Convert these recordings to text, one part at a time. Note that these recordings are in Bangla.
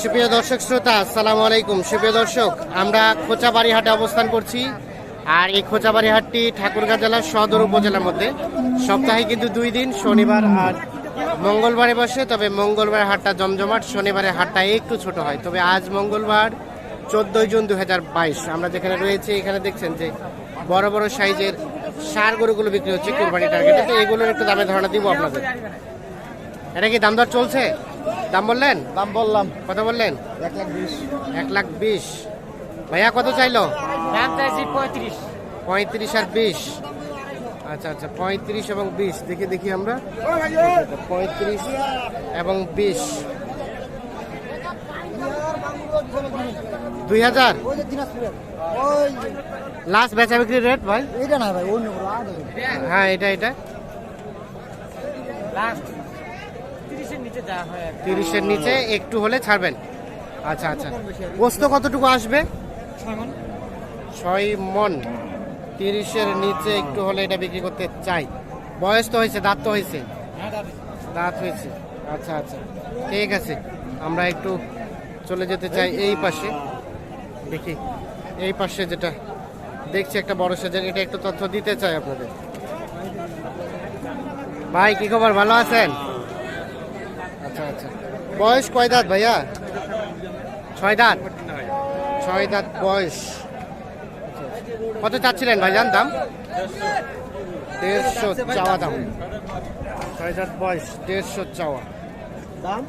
সুপ্রিয় দর্শক শ্রোতা, আসসালামু আলাইকুম। সুপ্রিয় দর্শক, আমরা খোঁচাবাড়ি হাটে অবস্থান করছি। আর এই খোঁচাবাড়ি হাটটি ঠাকুরগাঁ জেলার সদর উপজেলার মধ্যে। সপ্তাহে কিন্তু দুই দিন, শনিবার আর মঙ্গলবারে বসে, তবে মঙ্গলবার হাটটা জমজমাট শনিবারে হাটটা একটু ছোট হয়। তবে আজ মঙ্গলবার, চোদ্দই জুন দুই হাজার বাইশ। আমরা যেখানে রয়েছে, এখানে দেখছেন যে বড় বড় সাইজের সার গরুগুলো বিক্রি হচ্ছে কোরবানি টার্গেটে। তো এগুলোর একটু দামে ধারণা দিব আপনাদের। এটা কি দাম দর চলছে? দাম বললেন? দাম বললাম। কত বললেন? এক লাখ বিশ। এক লাখ বিশ। ভাইয়া কত চাইলো? দাম চাইছি পঁয়ত্রিশ। পঁয়ত্রিশ আর বিশ। আচ্ছা আচ্ছা পঁয়ত্রিশ এবং বিশ। দেখি দেখি আমরা। পঁয়ত্রিশ এবং বিশ। দুই হাজার? লাস্ট বেচা বিক্রির রেট ভাই? এইটা না ভাই অন্য। হ্যাঁ এটা এটা। লাস্ট তিরিশের নিচে হয় একটু হলে ছাড়বেন। আচ্ছা আচ্ছা। পোস্ত কতটুকু আসবে? ছয় মন তিরিশের নিচে একটু হলে এটা বিক্রি করতে চাই। বয়স তো হয়েছে দাঁত তো হয়েছে। দাঁত হয়েছে। আচ্ছা আচ্ছা। ঠিক আছে। আমরা একটু চলে যেতে চাই এই পাশে। দেখি। এই পাশে যেটা দেখছি একটা বড় সাজের এটা একটু তথ্য দিতে চাই আপনাদের। ভাই কি খবর? ভালো আছেন? আচ্ছা আচ্ছা। বয়স কয় দাঁত ভাইয়া? ছয় দাঁত? ছয় দাঁত বয়স। কত চাচ্ছিলেন ভাইজান দাম? দেড়শো চাওয়া দাম। ছয় দাঁত বয়স, দেড়শো চাওয়া। দাম?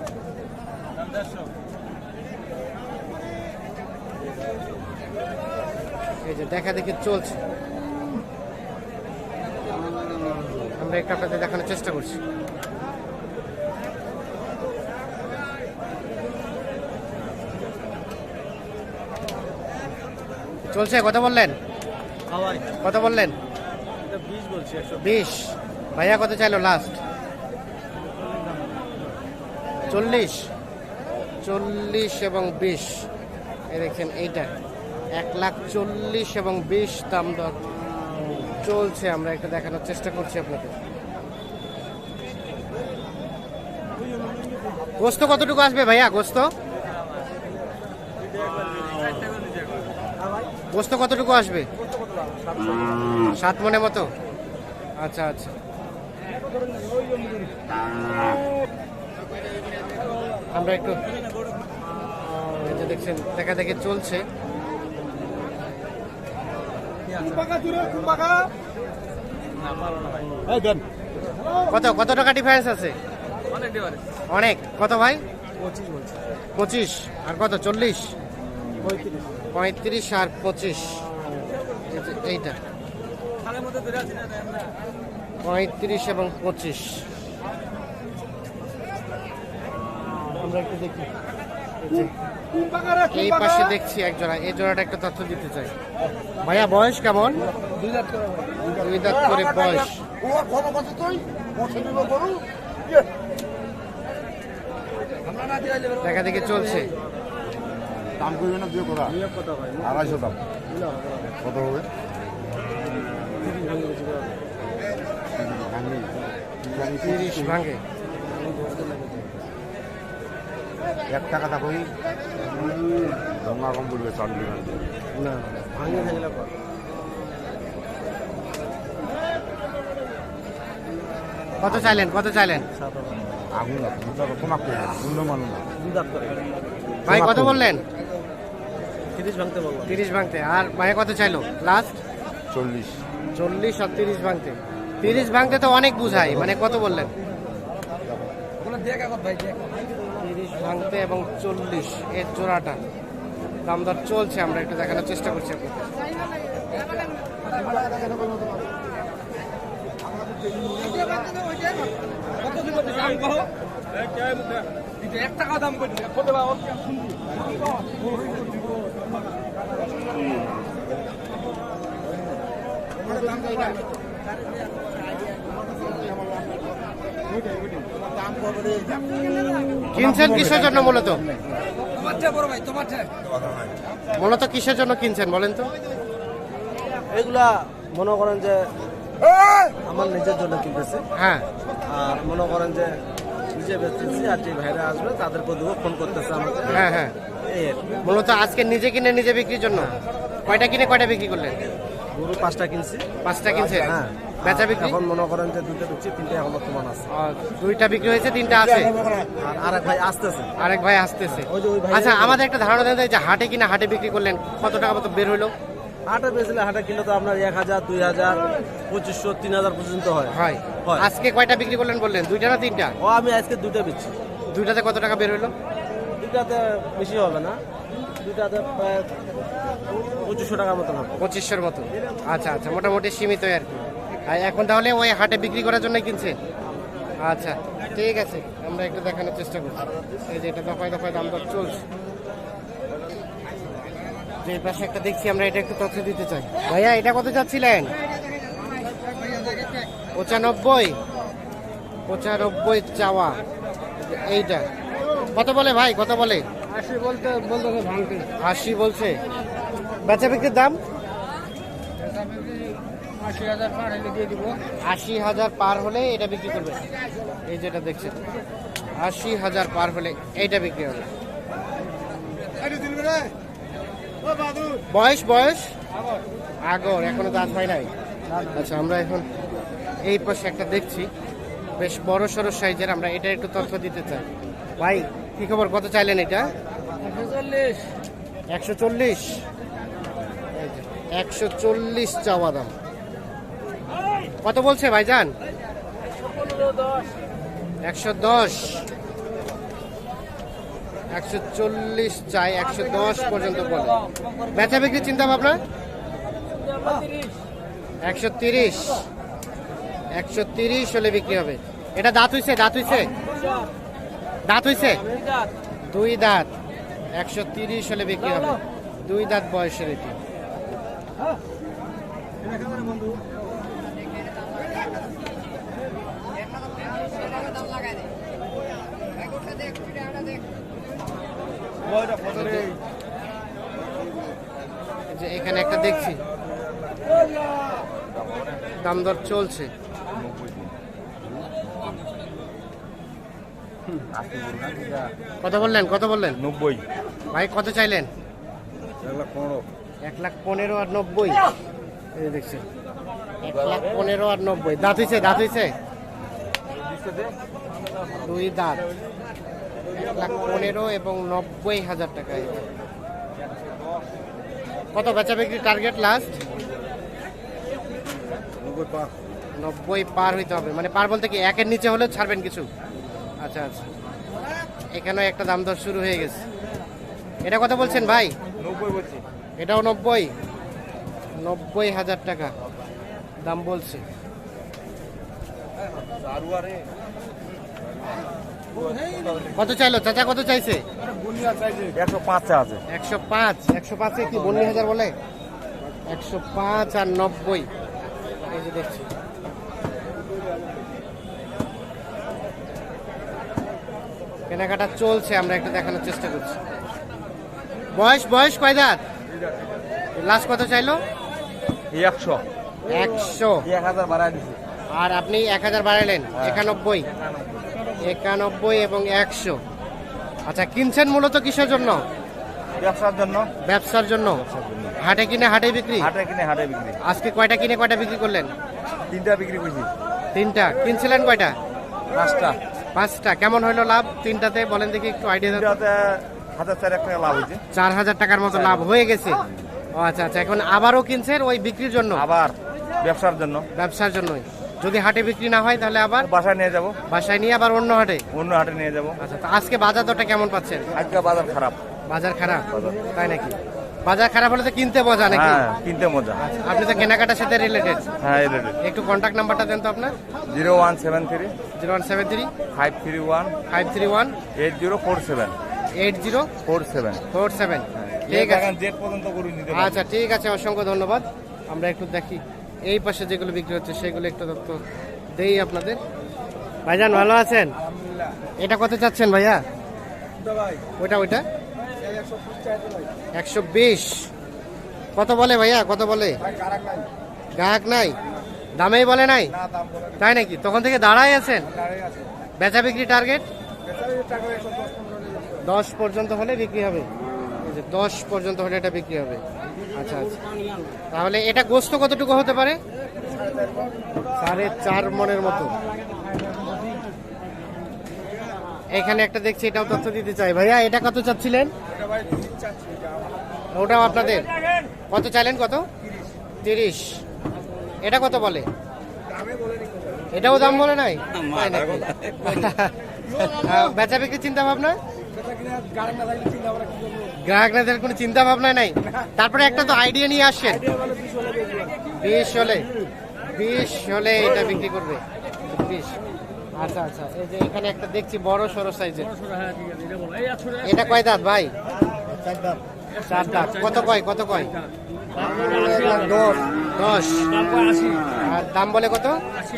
এই যে দেখা দেখি চলছে। আমরা একটু আপনাদের দেখানোর চেষ্টা করছি। চলছে কত বললেন? কত বললেন? বিশ। ভাইয়া কত চাইলো লাস্ট চল্লিশ। চল্লিশ এবং বিশ। এই দেখছেন এইটা। এক লাখ চল্লিশ এবং বিশ দাম দর। চলছে আমরা একটু দেখানোর চেষ্টা করছি আপনাকে গোস্ত কতটুকু আসবে ভাইয়া গোস্ত? গোস্ত কতটুকু আসবে? সাত মনে মতো? আচ্ছা আচ্ছা। আমরা একটু যে দেখছেন দেখা দেখে চলছে। কত কত টাকা ডিফারেন্স আছে? অনেক কত ভাই? পঁচিশ পঁচিশ। আর কত? চল্লিশ? পঁয়ত্রিশ। পঁয়ত্রিশ আর পঁচিশ। এইটা। পঁয়ত্রিশ এবং পঁচিশ। আমরা একটু দেখি। এই পাশে দেখছি এক জোড়া। এই জোড়াটা একটা তথ্য দিতে চাই। ভাইয়া, বয়স কেমন? দুই দাঁত করে বয়স। দেখা দেখে চলছে। দাম করবে না দুই করা কত আড়াইশো দাম। কত হবে? তিরিশ ভাঙে এক টাকা থাকুই গঙ্গা কম চার বিঘা না ভাঙিয়ে থাকলে কত চাইলেন কত চাইলেন? আগুন তোমাক। ভাই কত বললেন? তিরিশ ভাঙতে বললাম। তিরিশ ভাঙতে। আর ভাই কত চাইলো? লাস্ট চল্লিশ। চল্লিশ আর তিরিশ ভাঙতে। তিরিশ ভাঙতে তো অনেক বুঝাই। মানে কত বললেন? তিরিশ ভাঙতে এবং চল্লিশ এর জোড়াটা। দাম দর চলছে আমরা একটু দেখানোর চেষ্টা করছি আপনাকে এক টাকা দাম করে দিলে, কত বা ওর কি আর শুনবি? কিনছেন কিসের জন্য মূলত। মূলত কিসের জন্য কিনছেন বলেন তো? এগুলা মনে করেন যে আমার নিজের জন্য কিনতেছে। হ্যাঁ। আর মনে করেন যে নিজে বেচতেছি আর যে ভাইরা আসবে তাদেরকে দেবো ফোন করতেছে আমাকে। হ্যাঁ হ্যাঁ। এই আর কি। মূলত আজকে নিজে কিনে নিজে বিক্রির জন্য? কয়টা কিনে কয়টা বিক্রি করলেন? গরু পাঁচটা কিনছি। পাঁচটা কিনছেন হ্যাঁ। বেচা বিক্রি? এখন মনে করেন যে বেচছি তিনটা এখন বর্তমান আছে। আর দুইটা বিক্রি হয়েছে তিনটা আছে? আর আরেক ভাই আসতেছে। আরেক ভাই আসতেছে। ওই যে ওই ভাই আচ্ছা আমাদের একটা ধারণা দেন তো, এই যে হাটে কিনা হাটে বিক্রি করলেন কত টাকা মতো বের হলো? হাটে বেচলে হাটে কিলো তো আপনার এক হাজার দুই হাজার পঁচিশশো তিন হাজার পর্যন্ত হয়। হয়। আজকে কয়টা বিক্রি করলেন বললেন? দুইটা না তিনটা? ও আমি আজকে দুইটা বেচছি। দুইটাতে কত টাকা বের হলো? দুইটাতে বেশি হবে না। দুইটাতে প্রায় পঁচিশশো টাকার মতন হবে। পঁচিশশোর মতো। আচ্ছা আচ্ছা মোটামুটি সীমিত আর কি। আর এখন তাহলে ওই হাটে বিক্রি করার জন্য কিনছে? আচ্ছা ঠিক আছে আমরা একটু দেখানোর চেষ্টা করছি। এই যে এটা দফায় দফায় দাম দর চলছে। যে পাশে একটা দেখছি আমরা এটা একটু তথ্য দিতে চাই। ভাইয়া এটা কত চাচ্ছিলেন পঁচানব্বই। পঁচানব্বই চাওয়া। এইটা। কত বলে ভাই? কত বলে? আশি বলতে বলতে ভাঙতে আশি বলছে। বেচা বিক্রির দাম? আশি হাজার পার হলে দিয়ে আশি হাজার পার হলে এটা বিক্রি করবে এই যেটা দেখছেন। আশি হাজার পার হলে এইটা বিক্রি হবে। বয়স বয়স? আগর এখনও দাঁত হয় নাই? আচ্ছা আমরা এখন এই পাশে একটা দেখছি। বেশ বড় সড়ো সাইজের আমরা এটা একটু তথ্য দিতে চাই। ভাই কি খবর? কত চাইলেন এটা? একশো চল্লিশ। একশো চল্লিশ? চাওয়া দাম। কত বলছে ভাইজান? একশো দশ। একশো চল্লিশ চাই, একশো দশ পর্যন্ত বলে। বেচা বিক্রি চিন্তা ভাবনা একশো তিরিশ। একশো তিরিশ হলে বিক্রি হবে। এটা দাঁত হইছে দাঁত হইছে? দাঁত হইছে? দুই দাঁত। একশো তিরিশ হলে বিক্রি হবে। দুই দাঁত বয়সের এটি। যে এখানে একটা দেখছি। দাম দর চলছে। কত বললেন কত বললেন? নব্বই। ভাই কত চাইলেন? এক লাখ পনেরো। আর নব্বই। দেখছেন। এক লাখ পনেরো আর নব্বই। দাঁত হয়েছে দাঁত হয়েছে দুই দাঁত। এক লাখ পনেরো এবং নব্বই হাজার টাকা কত বেচা বিক্রি টার্গেট লাস্ট নব্বই পার। হইতে হবে। মানে পার বলতে কি একের নিচে হলেও ছাড়বেন কিছু? আচ্ছা আচ্ছা। এখানেও একটা দাম দর শুরু হয়ে গেছে। এটা কত বলছেন ভাই? নব্বই বলছি। এটাও নব্বই? নব্বই হাজার টাকা দাম বলছে। কত চাইলো? চাচা কত চাইছে? একশো পাঁচ আছে। একশো পাঁচ। একশো পাঁচে কি বন্নি হাজার বলে? একশো পাঁচ আর নব্বই। এই যে দেখছি। কেনাকাটা চলছে আমরা একটু দেখানোর চেষ্টা করছি। বয়স বয়স কয় দাঁত? লাস্ট কত চাইলো? একশো। একশো। এক হাজার বাড়াই দিছি। আর আপনি এক হাজার বাড়াইলেন একানব্বই। একানব্বই এবং একশো। আচ্ছা কিনছেন মূলত কিসের জন্য? ব্যবসার জন্য। ব্যবসার জন্য। হাটে কিনে হাটে বিক্রি? হাটে কিনে হাটে বিক্রি। আজকে কয়টা কিনে কয়টা বিক্রি করলেন? তিনটা বিক্রি করছি। তিনটা। কিনছিলেন কয়টা? পাঁচটা। পাঁচটা। কেমন হইল লাভ? তিনটাতে বলেন দেখি একটু আইডিয়া হাজার চার এক টাকা লাভ হয়েছে। চার হাজার টাকার মতো লাভ হয়ে গেছে। ও আচ্ছা আচ্ছা এখন আবারও কিনছেন ওই বিক্রির জন্য? আবার ব্যবসার জন্য। ব্যবসার জন্যই। যদি হাটে বিক্রি না হয় তাহলে আবার বাসায় নিয়ে যাব। বাসায় নিয়ে আবার অন্য হাটে? অন্য হাটে নিয়ে যাব। আচ্ছা তো আজকে বাজার দরটা কেমন পাচ্ছেন? আজকে বাজার খারাপ। বাজার খারাপ? তাই নাকি? বাজার খারাপ হলে তো কিনতে মজা নাকি? হ্যাঁ কিনতে মজা। আপনি তো কেনাকাটার সাথে রিলেটেড হ্যাঁ রিলেটেড একটু কন্ট্যাক্ট নাম্বারটা দেন তো আপনার। Zero one seven three zero one seven three five three one five three one eight zero four seven. Eight zero four seven. Four seven. ঠিক আছে। আচ্ছা ঠিক আছে অসংখ্য ধন্যবাদ। আমরা একটু দেখি। এই পাশে যেগুলো বিক্রি হচ্ছে সেগুলো একটু তথ্য দেই আপনাদের। ভাইজান ভালো আছেন? এটা কত চাচ্ছেন ভাইয়া? ওইটা ওইটা? একশো বিশ। কত বলে ভাইয়া? কত বলে? গ্রাহক নাই। দামেই বলে নাই? তাই নাকি? তখন থেকে দাঁড়াই আছেন? বেচা বিক্রি টার্গেট? দশ পর্যন্ত হলে বিক্রি হবে। দশ পর্যন্ত হলে এটা বিক্রি হবে। আচ্ছা আচ্ছা। তাহলে এটা গোস্ত কতটুকু হতে পারে? সাড়ে চার মনের মতো। এখানে একটা দেখছি এটাও তথ্য দিতে চাই। ভাইয়া এটা কত চাচ্ছিলেন? ওটাও আপনাদের? কত চাইলেন কত? তিরিশ। এটা কত বলে? এটাও দাম বলে নাই? বেচা বিক্রি চিন্তা ভাবনা গ্রাহক না কোনো চিন্তা ভাবনা নাই? তারপরে একটা তো আইডিয়া নিয়ে আসছেন। বিশ হলে বিশ হলে। এটা বিক্রি করবে। বিশ আচ্ছা আচ্ছা এই যে এখানে একটা দেখছি বড় সরো সাইজের এটা কয় দাঁত ভাই? চার দাঁত। কত কয় কত কয়? দশ। দশ। আর দাম বলে কত?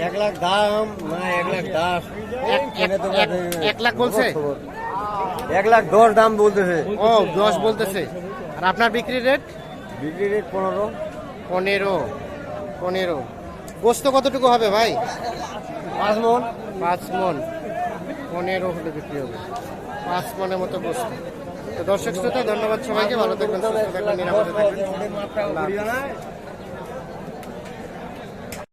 এক লাখ দাম না এক লাখ এক লাখ বলছে? এক লাখ দশ দাম বলতেছে। ও দশ বলতেছে। আর আপনার বিক্রি রেট? বিক্রি রেট পনেরো। পনেরো পনেরো। গোস্ত কতটুকু হবে ভাই? পাঁচ মন। পাঁচ মন। পনেরো হলে বিক্রি হবে। পাঁচ মনের মতো গোস্ত। তো দর্শক শ্রোতা ধন্যবাদ সবাইকে। ভালো থাকবেন সুস্থ থাকবেন নিরাপদে থাকবেন।